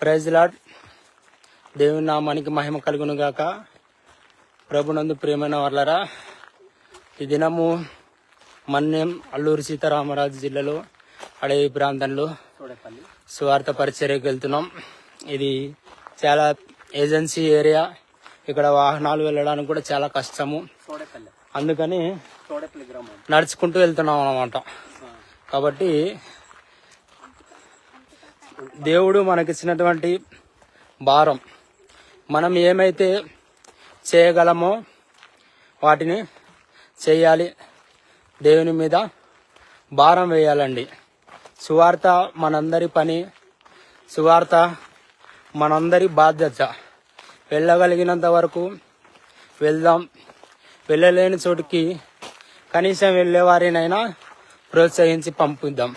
Praise lord దేవుని నామానికి మహిమ కలుగును గాక ప్రభునందు ప్రియమైన వాళ్ళరా ఈ దినము మన్యం అల్లూరు సీతారామరాజు జిల్లాలో అడవి ప్రాంతంలో స్వార్థ పరిచర్యకు వెళ్తున్నాం. ఇది చాలా ఏజెన్సీ ఏరియా. ఇక్కడ వాహనాలు వెళ్ళడానికి కూడా చాలా కష్టము. అందుకని నడుచుకుంటూ వెళ్తున్నాం అన్నమాట. కాబట్టి దేవుడు మనకిచ్చినటువంటి భారం. మనం ఏమైతే చేయగలమో వాటిని చేయాలి. దేవుని మీద భారం వేయాలండి. సువార్త మనందరి పని సువార్త మనందరి బాధ్యత. వెళ్ళగలిగినంత వరకు వెళ్దాం. వెళ్ళలేని చోటుకి కనీసం వెళ్ళేవారినైనా ప్రోత్సహించి పంపిద్దాం.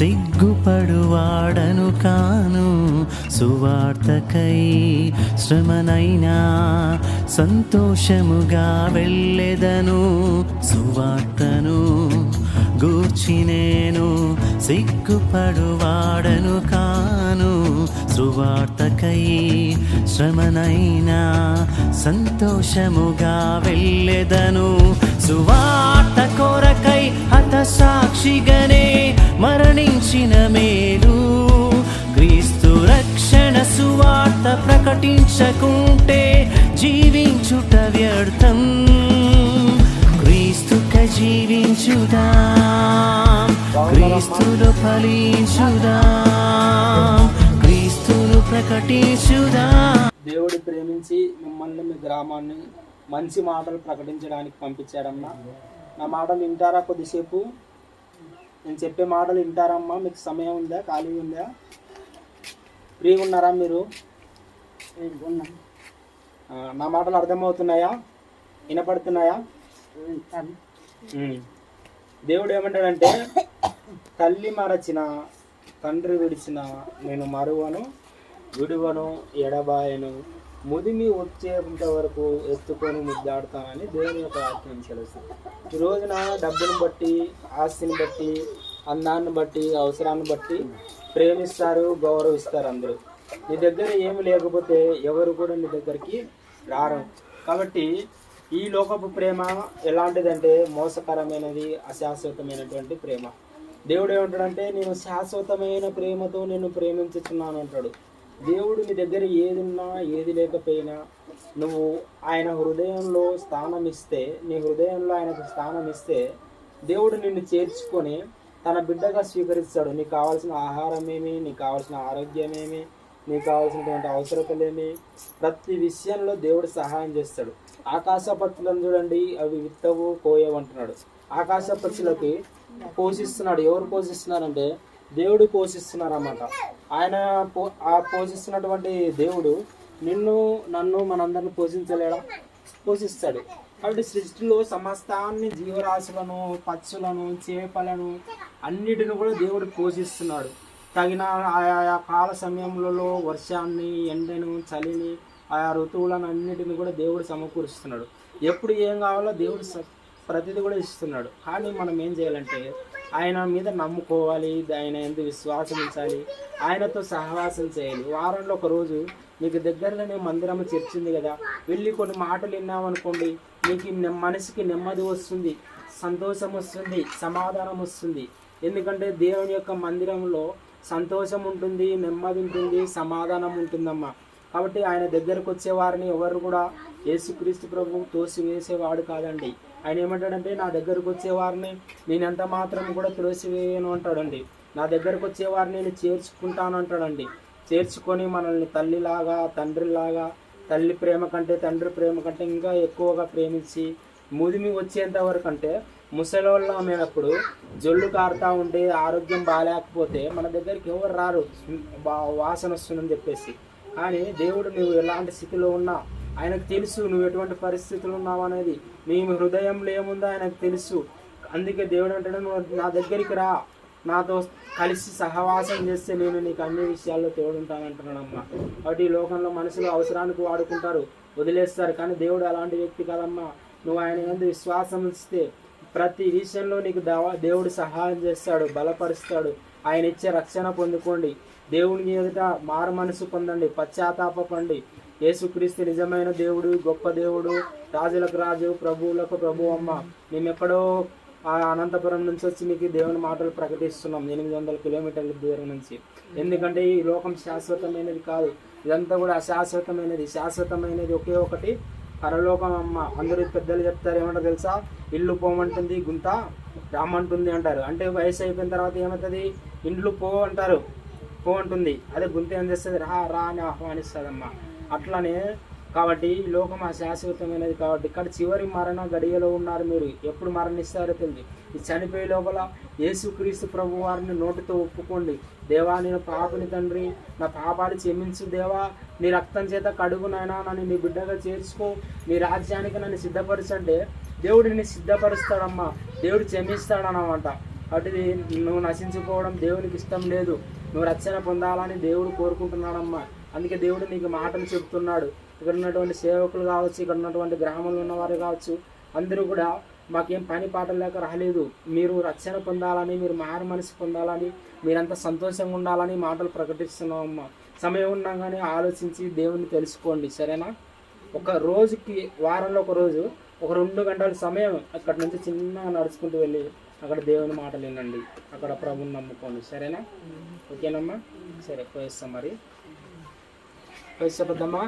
సిగ్గుపడువాడను కాను సువార్తకై శ్రమనైనా సంతోషముగా వెళ్ళెదను. సువార్తను గూర్చి నేను సిగ్గుపడువాడను కాను సువార్తకై శ్రమనైనా సంతోషముగా వెళ్ళెదను. సువార్త కొరకై హత సాక్షిగనే మరణించిన మేలు. క్రీస్తు రక్షణ సువార్త ప్రకటించకుంటే జీవించుట వ్యర్థం. క్రీస్తుక జీవించుదా. క్రీస్తులు ఫలించుదా. క్రీస్తును ప్రకటించుదా. దేవుడు ప్రేమించి మిమ్మల్ని మీ గ్రామాన్ని మంచి మాటలు ప్రకటించడానికి పంపించాడమ్మా. నా మాటలు వింటారా కొద్దిసేపు? నేను చెప్పే మాటలు వింటారమ్మా? మీకు సమయం ఉందా? ఖాళీ ఉందా? ఫ్రీగా ఉన్నారా మీరు? నా మాటలు అర్థమవుతున్నాయా? వినపడుతున్నాయా. దేవుడు ఏమంటాడంటే తల్లి మరచిన తండ్రి విడిచిన నేను మరువను విడువను ఎడబాయను. ముదిమి వచ్చేంత వరకు ఎత్తుకొని ముద్దాడతానని దేవుని యొక్క వాక్యం తెలుస్తుంది ఈ రోజున డబ్బును బట్టి ఆస్తిని బట్టి అందాన్ని బట్టి అవసరాన్ని బట్టి ప్రేమిస్తారు గౌరవిస్తారు అందరూ. నీ దగ్గర ఏమి లేకపోతే ఎవరు కూడా నీ దగ్గరికి రారు. కాబట్టి ఈ లోకపు ప్రేమ ఎలాంటిదంటే మోసకరమైనది అశాశ్వతమైనటువంటి ప్రేమ. దేవుడు ఏమంటాడంటే నేను శాశ్వతమైన ప్రేమతో నిన్ను ప్రేమించుతున్నాను అంటాడు. దేవుడు నీ దగ్గర ఏది ఉన్నా ఏది లేకపోయినా నువ్వు ఆయన హృదయంలో స్థానం ఇస్తే నీ హృదయంలో ఆయనకు స్థానం ఇస్తే దేవుడు నిన్ను చేర్చుకొని తన బిడ్డగా స్వీకరిస్తాడు. నీకు కావాల్సిన ఆహారం ఏమి నీకు కావాల్సిన ఆరోగ్యం ఏమి నీకు కావాల్సినటువంటి అవసరతలేమి ప్రతి విషయంలో దేవుడు సహాయం చేస్తాడు. ఆకాశ పక్షులను చూడండి అవి విత్తవు కోయవు అంటున్నాడు. ఆకాశ పక్షులకి పోషిస్తున్నాడు. ఎవరు పోషిస్తున్నారంటే దేవుడు పోషిస్తున్నారన్నమాట. ఆయన పో ఆ పోషిస్తున్నటువంటి దేవుడు నిన్ను నన్ను మనందరిని పోషించలేడా? పోషిస్తాడు. కాబట్టి సృష్టిలో సమస్తాన్ని జీవరాశులను పక్షులను చేపలను అన్నిటిని కూడా దేవుడు పోషిస్తున్నాడు. తగిన ఆయా కాల సమయంలో వర్షాన్ని ఎండను చలిని ఆయా ఋతువులను అన్నిటిని కూడా దేవుడు సమకూరుస్తున్నాడు. ఎప్పుడు ఏం కావాలో దేవుడు ప్రతిదీ కూడా ఇస్తున్నాడు. కానీ మనం ఏం చేయాలంటే ఆయన మీద నమ్ముకోవాలి ఆయన ఎందుకు విశ్వాసం ఉంచాలి ఆయనతో సహవాసం చేయాలి. వారంలో ఒక రోజు మీకు దగ్గరలోనే మందిరం చేర్చింది కదా వెళ్ళి కొన్ని మాటలు విన్నామనుకోండి మీకు నె- మనసుకి నెమ్మది వస్తుంది సంతోషం వస్తుంది సమాధానం వస్తుంది. ఎందుకంటే దేవుని యొక్క మందిరంలో సంతోషం ఉంటుంది నెమ్మది ఉంటుంది సమాధానం ఉంటుందమ్మా. కాబట్టి ఆయన దగ్గరకు వచ్చేవారిని ఎవరు కూడా? యేసుక్రీస్తు ప్రభు తోసివేసేవాడు కాదండి. ఆయన ఏమంటాడంటే నా దగ్గరకు వచ్చే వారిని నేను ఎంత మాత్రం కూడా త్రోసివేయను అంటాడండి. నా దగ్గరకు వచ్చేవారిని నేను చేర్చుకుంటాను అంటాడండి. చేర్చుకొని మనల్ని తల్లిలాగా తండ్రిలాగా తల్లి ప్రేమ కంటే తండ్రి ప్రేమ కంటే ఇంకా ఎక్కువగా ప్రేమించి ముదిమి వచ్చేంత వరకు అంటే ముసలోళ్ళమైనప్పుడు జొల్లు కారుతా ఉంటే ఆరోగ్యం బాగాలేకపోతే మన దగ్గరికి ఎవరు రారు? బా వాసన వస్తుందని చెప్పేసి. కానీ దేవుడు నువ్వు ఎలాంటి స్థితిలో ఉన్నా ఆయనకు తెలుసు నువ్వు ఎటువంటి పరిస్థితులు ఉన్నావు? అనేది. నీ హృదయంలో ఏముందో ఆయనకు తెలుసు. అందుకే దేవుడు అంటాడు నువ్వు నా దగ్గరికి రా. నాతో కలిసి సహవాసం చేస్తే నేను నీకు అన్ని విషయాల్లో తోడుంటానంటున్నాడమ్మా. కాబట్టి ఈ లోకంలో మనుషులు అవసరానికి వాడుకుంటారు వదిలేస్తారు. కానీ దేవుడు అలాంటి వ్యక్తి కాదమ్మా. నువ్వు ఆయన ఎందు విశ్వాసం ఇస్తే ప్రతి విషయంలో నీకు దవా దేవుడు సహాయం చేస్తాడు బలపరుస్తాడు. ఆయన ఇచ్చే రక్షణ పొందుకోండి. దేవుని ఎదుట మారు మనసు పొందండి పశ్చాత్తాపండి యేసుక్రీస్తు నిజమైన దేవుడు గొప్ప దేవుడు రాజులకు రాజు ప్రభువులకు ప్రభు అమ్మ. మేము ఎక్కడో ఆ అనంతపురం నుంచి వచ్చి మీకు దేవుని మాటలు ప్రకటిస్తున్నాం. ఎనిమిది వందల కిలోమీటర్ల దూరం నుంచి. ఎందుకంటే ఈ లోకం శాశ్వతమైనది కాదు. ఇదంతా కూడా అశాశ్వతమైనది. శాశ్వతమైనది ఒకే ఒకటి పరలోకం అమ్మ. అందరూ పెద్దలు చెప్తారు ఏమంటారు తెలుసా? ఇల్లు పోమంటుంది గుంత రామంటుంది అంటారు. అంటే వయసు అయిపోయిన తర్వాత ఏమవుతుంది? ఇండ్లు పో అంటారు. పో అంటుంది. అదే గుంత ఏం చేస్తుంది? రా రా అని ఆహ్వానిస్తుందమ్మా. అట్లానే కాబట్టి ఈ లోకం అశాశ్వతమైనది కాబట్టి ఇక్కడ చివరి మరణ గడియలో ఉన్నారు మీరు. ఎప్పుడు మరణిస్తారో తెలియదు. ఈ చనిపోయే లోపల యేసుక్రీస్తు ప్రభు వారిని నోటితో ఒప్పుకోండి. దేవా నేను పాపని తండ్రి. నా పాపాలు క్షమించు దేవా. నీ రక్తం చేత కడుగునైనా నన్ను నీ బిడ్డగా చేర్చుకో. నీ రాజ్యానికి నన్ను సిద్ధపరచంటే దేవుడు నిన్ను సిద్ధపరుస్తాడమ్మా. దేవుడు క్షమిస్తాడనమాట కాబట్టి నువ్వు నశించుకోవడం దేవునికి ఇష్టం లేదు. నువ్వు రక్షణ పొందాలని దేవుడు కోరుకుంటున్నాడమ్మా. అందుకే దేవుడు నీకు మాటలు చెబుతున్నాడు ఇక్కడ ఉన్నటువంటి సేవకులు కావచ్చు ఇక్కడ ఉన్నటువంటి గ్రామంలో ఉన్నవారు కావచ్చు అందరూ కూడా మాకేం పని పాట లేక రాలేదు. మీరు రక్షణ పొందాలని మీరు మారు మనసు పొందాలని మీరంతా సంతోషంగా ఉండాలని మాటలు ప్రకటిస్తున్నామమ్మా సమయం ఉండగానే ఆలోచించి దేవుణ్ణి తెలుసుకోండి సరేనా? ఒక రోజుకి వారంలో ఒక రోజు ఒక రెండు గంటల సమయం అక్కడ నుంచి చిన్నగా నడుచుకుంటూ వెళ్ళి అక్కడ దేవుని మాటలు వినండి. అక్కడ ప్రభుని నమ్ముకోండి సరేనా? ఓకేనమ్మా? సరే పోయిస్తాం మరి. పోయిస్తా పెద్దమ్మా?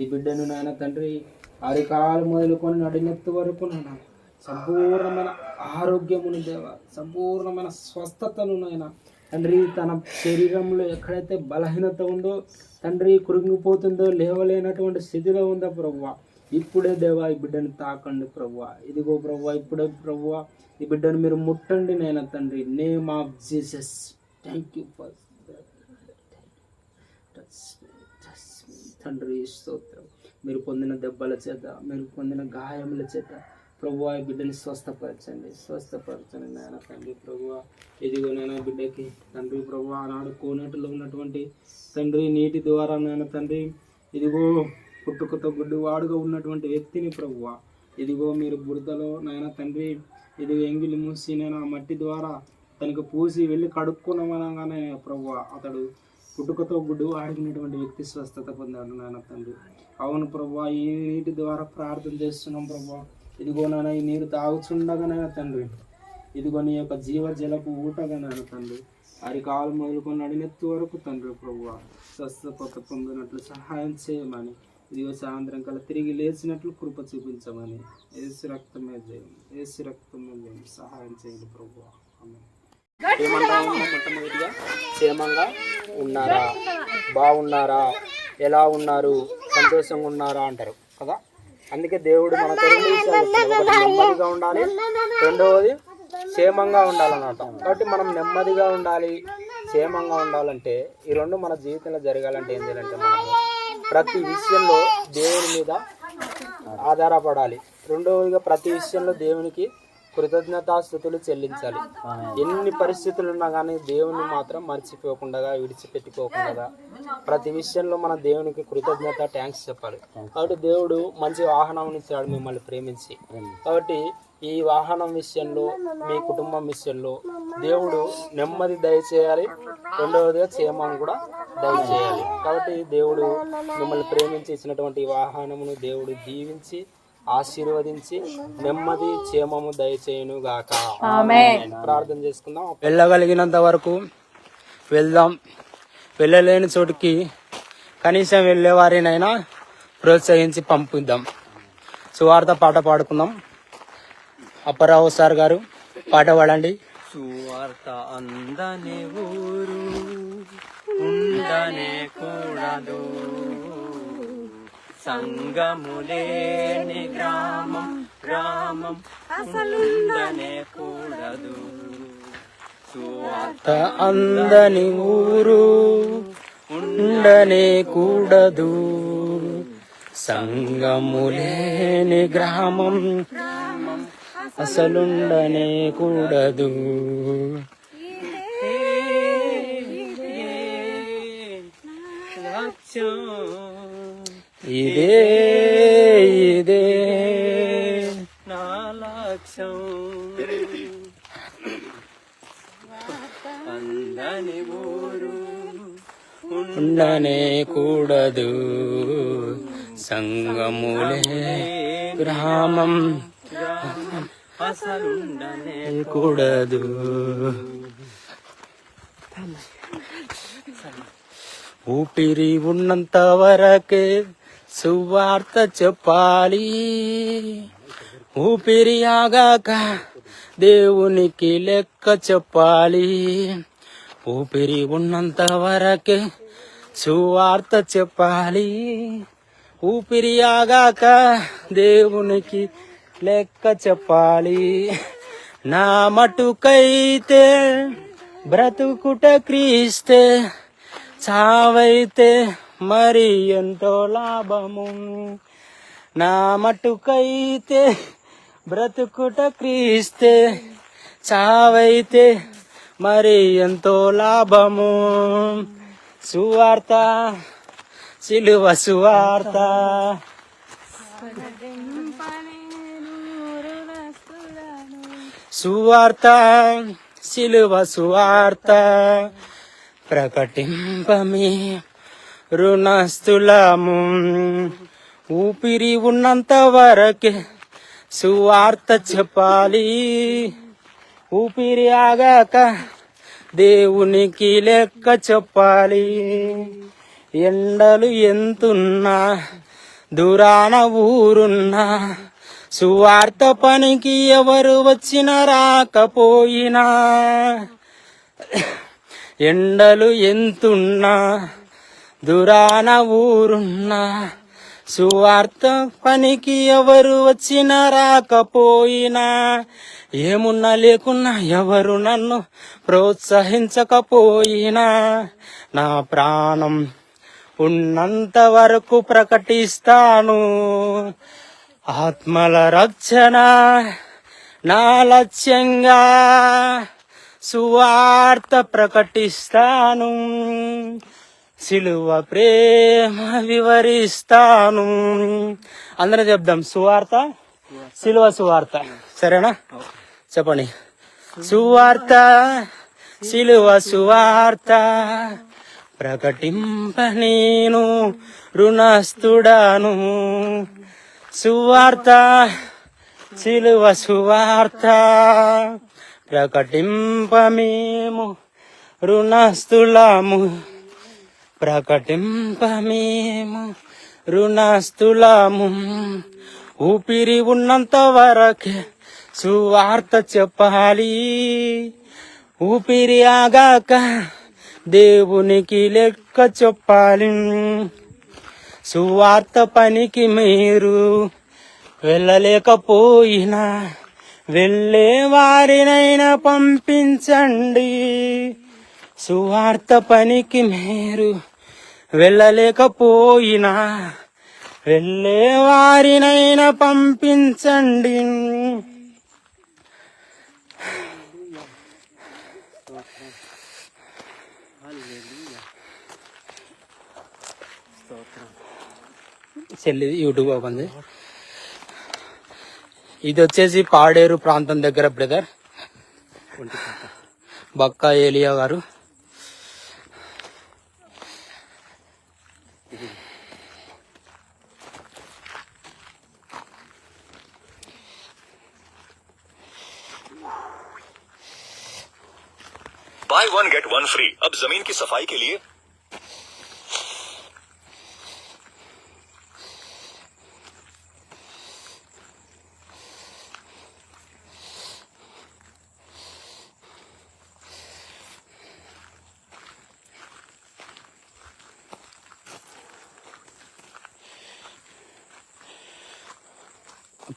ఈ బిడ్డను నాయన తండ్రి అరికాలు మొదలుకొని నడినెత్తు వరకు నాయన సంపూర్ణమైన ఆరోగ్యమును దేవ సంపూర్ణమైన స్వస్థతను నాయన. తండ్రి తన శరీరంలో ఎక్కడైతే బలహీనత ఉందో తండ్రి కురింగిపోతుందో లేవలేనటువంటి స్థితిలో ఉందో ప్రభువ ఇప్పుడే దేవా ఈ బిడ్డను తాకండి ప్రభువ. ఇదిగో ప్రభువ ఇప్పుడే ప్రభువ ఈ బిడ్డను మీరు ముట్టండి నాయన తండ్రి. Name of Jesus thank you for తండ్రి స్తోత్రం. మీరు పొందిన దెబ్బల చేత మీరు పొందిన గాయముల చేత ప్రభు ఈ బిడ్డని స్వస్థపరచండి. స్వస్థపరచండి నాయన తండ్రి ప్రభు ఇదిగో నాయన బిడ్డకి తండ్రి ప్రభు ఆనాడు కోనేటిలో ఉన్నటువంటి తండ్రి నీటి ద్వారా నాయన తండ్రి ఇదిగో పుట్టుకతో గుడ్డివాడుగా ఉన్నటువంటి వ్యక్తిని ప్రభువ ఇదిగో మీరు బురదలో నాయన తండ్రి ఇది ఎంగిలి మూసి నేను ఆ మట్టి ద్వారా తనకు పూసి వెళ్ళి కడుక్కున్నామనగానే ప్రభు అతడు పుట్టుకతో గుడ్డు ఆడిగినటువంటి వ్యక్తి స్వస్థత పొందాడు నాన్న తండ్రి. అవును ప్రభా ఈ నీటి ద్వారా ప్రార్థన చేస్తున్నాం ప్రభా. ఇదిగో నాన్న ఈ నీరు తాగుచుండగా నాయన తండ్రి. ఇదిగో నీ యొక్క జీవ జలపు ఊటగా నాన్న తండ్రి. అరికాలు మొదలుకొని నడినెత్తు వరకు తండ్రి ప్రభు స్వస్థత పొందినట్లు సహాయం చేయమని. ఇదిగో సాయంత్రం కల తిరిగి లేచినట్లు కృప చూపించమని. ఏసు రక్తమే జయం ఏసు రక్తమే జయం. సహాయం చేయండి ప్రభు. ఆమేన్. ఏమంటాము మొట్టమొదటిగా క్షేమంగా ఉన్నారా? బాగున్నారా? ఎలా ఉన్నారు? సంతోషంగా ఉన్నారా అంటారు కదా? అందుకే దేవుడు మనకు రెండు విషయాలు ఒకటి నెమ్మదిగా ఉండాలి. రెండవది క్షేమంగా ఉండాలన్నమాట కాబట్టి మనం నెమ్మదిగా ఉండాలి క్షేమంగా ఉండాలంటే ఈ రెండు మన జీవితంలో జరగాలంటే ఏం చేయాలంటే మనం ప్రతి విషయంలో దేవుని మీద ఆధారపడాలి. రెండవదిగా ప్రతి విషయంలో దేవునికి కృతజ్ఞతాస్థుతులు చెల్లించాలి. ఎన్ని పరిస్థితులు ఉన్నా కానీ దేవుని మాత్రం మర్చిపోకుండా విడిచిపెట్టుకోకుండా ప్రతి విషయంలో మన దేవునికి కృతజ్ఞత ట్యాంక్స్ చెప్పాలి. కాబట్టి దేవుడు మంచి వాహనం ఇచ్చాడు మిమ్మల్ని ప్రేమించి. కాబట్టి ఈ వాహనం విషయంలో మీ కుటుంబం విషయంలో దేవుడు నెమ్మది దయచేయాలి. రెండవదిగా క్షేమం కూడా దయచేయాలి. కాబట్టి దేవుడు మిమ్మల్ని ప్రేమించి ఇచ్చినటువంటి వాహనమును దేవుడు దీవించి ఆశీర్వదించి నెమ్మది క్షేమము దయచేయును గాక ప్రార్థన చేసుకుందాం. వెళ్ళగలిగినంత వరకు వెళ్దాం. వెళ్ళలేని చోటుకి కనీసం వెళ్ళేవారినైనా ప్రోత్సహించి పంపిద్దాం. సువార్త పాట పాడుకుందాం. అప్పారావు సార్ గారు పాట పాడండి. సువార్త అందనే ఊరు ఉండనే కూడదు. సంగములేని గ్రామం గ్రామం ఉండనే కూడదు సువార్త అందని ఊరు ఉండనే కూడదు. సంగములేని గ్రామం అసలుండనే కూడదు. ఇదే ఇదే. నా లక్ష్యం. అందని ఊరు ఉండనే కూడదు. సంగములే గ్రామం అసలుండనే కూడదు. ఊపిరి ఉన్నంత వరకే సువార్త చెప్పాలి. ఊపిరి ఆగాక దేవునికి లెక్క చెప్పాలి. ఊపిరి ఉన్నంత వరకే సువార్త చెప్పాలి. ఊపిరి ఆగాక దేవునికి లెక్క చెప్పాలి. నా మటుకైతే బ్రతుకుట క్రీస్తే చావైతే మరి ఎంతో లాభము. నా మటుకైతే బ్రతుకుట క్రీస్తే చావైతే మరి ఎంతో లాభము. సువార్త సిలువ సువార్త. సువార్త సిలువ సువార్త. ప్రకటింపమే రుణస్థులము. ఊపిరి ఉన్నంత వరకే సువార్త చెప్పాలి. ఊపిరి ఆగాక దేవునికి లెక్క చెప్పాలి. ఎండలు ఎంతున్నా దూరాన ఊరున్నా సువార్త పనికి ఎవరు వచ్చినా రాకపోయినా ఎండలు ఎంతున్నా దూరాన ఊరున్నా సువార్త పనికి ఎవరు వచ్చినా రాకపోయినా ఏమున్నా లేకున్నా ఎవరు నన్ను ప్రోత్సహించకపోయినా నా ప్రాణం ఉన్నంత వరకు ప్రకటిస్తాను. ఆత్మల రక్షణ నా లక్ష్యంగా సువార్త ప్రకటిస్తాను. సిలువ ప్రేమ వివరిస్తాను. అందరం చెప్దాం. సువార్త? సిలువ సువార్త. సరేనా? చెప్పండి. సువార్త సిలువ సువార్త ప్రకటింప నేను రుణస్తుడాను సువార్త సిలువ సువార్త ప్రకటింప మేము రుణస్థులము. ప్రకటింప మేము రుణస్థులము. ఊపిరి ఉన్నంత వరకే సువార్త చెప్పాలి. ఊపిరి ఆగాక దేవునికి లెక్క చెప్పాలి. సువార్త పనికి మీరు వెళ్ళలేకపోయినా వెళ్ళే వారినైనా పంపించండి. సువార్త పనికి మీరు వెళ్ళలేకపోయినా వెళ్ళే వారినైనా పంపించండి. చెల్లి యూట్యూబ్ అవుతుంది ఇది వచ్చేసి పాడేరు ప్రాంతం దగ్గర బ్రదర్. బక్కా ఏలియా గారు. Buy one get one free अब ज़मीन की सफ़ाई के लिए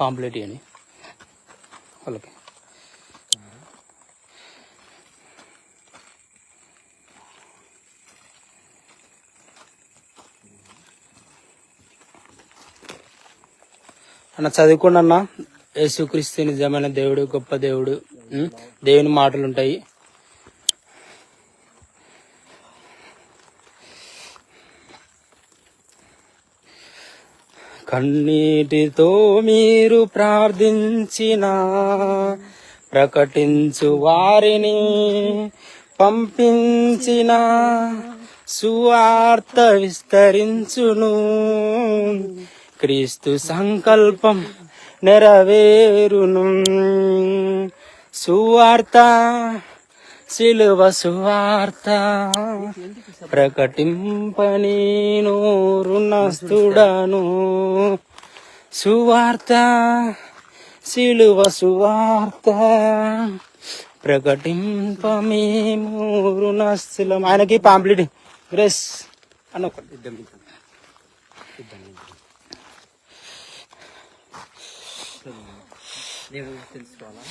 పాంప్లెట్ అని వాళ్ళకి. అన్న చదువుకోండి అన్న. యేసుక్రీస్తు నిజమైన దేవుడు గొప్ప దేవుడు. దేవుని మాటలు ఉంటాయి కన్నీటితో మీరు ప్రార్థించిన ప్రకటించు వారిని పంపించిన సువార్త విస్తరించును. క్రీస్తు సంకల్పం నెరవేరును. సువార్త సిలువ సువార్త ప్రకటింపని రుణస్తుడను సువార్త సిలువ సువార్త ప్రకటింప మేము రుణస్థులం ఆయనకి పాంప్లెట్ గ్రెస్ అని ఒకటి తెలుసుకోవాలా?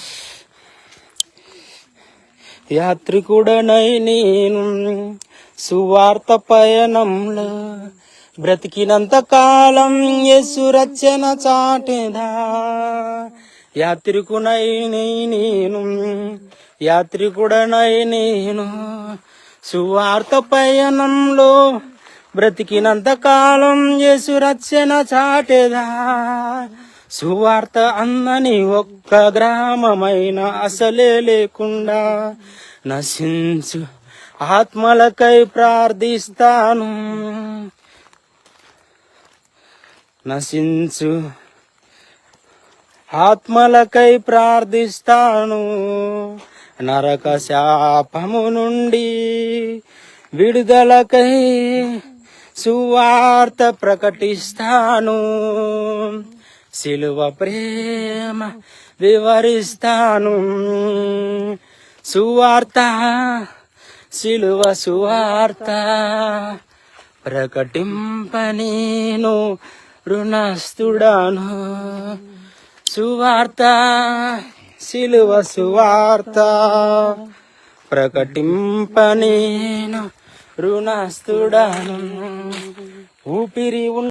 యాత్రికుడనై నేను సువార్త పయనంలో బ్రతికినంత కాలం యేసు రచన చాటెదా. యాత్రికునై నేను యాత్రికుడనై నేను సువార్త పయనంలో బ్రతికినంత కాలం యేసు రచన చాటెదా. సువార్త అందని ఒక్క గ్రామమైన అసలే లేకుండా నశించు ఆత్మలకై ప్రార్థిస్తాను. నశించు ఆత్మలకై ప్రార్థిస్తాను. నరక శాపము నుండి విడుదలకై సువార్త ప్రకటిస్తాను. సిలువ ప్రేమ వివరిస్తాను. సువార్త సిలువ సువార్త ప్రకటింప నేను సువార్త సిలువ సువార్త ప్రకటింప నేను రుణస్థుడాను. ఊపిరి ఉన్న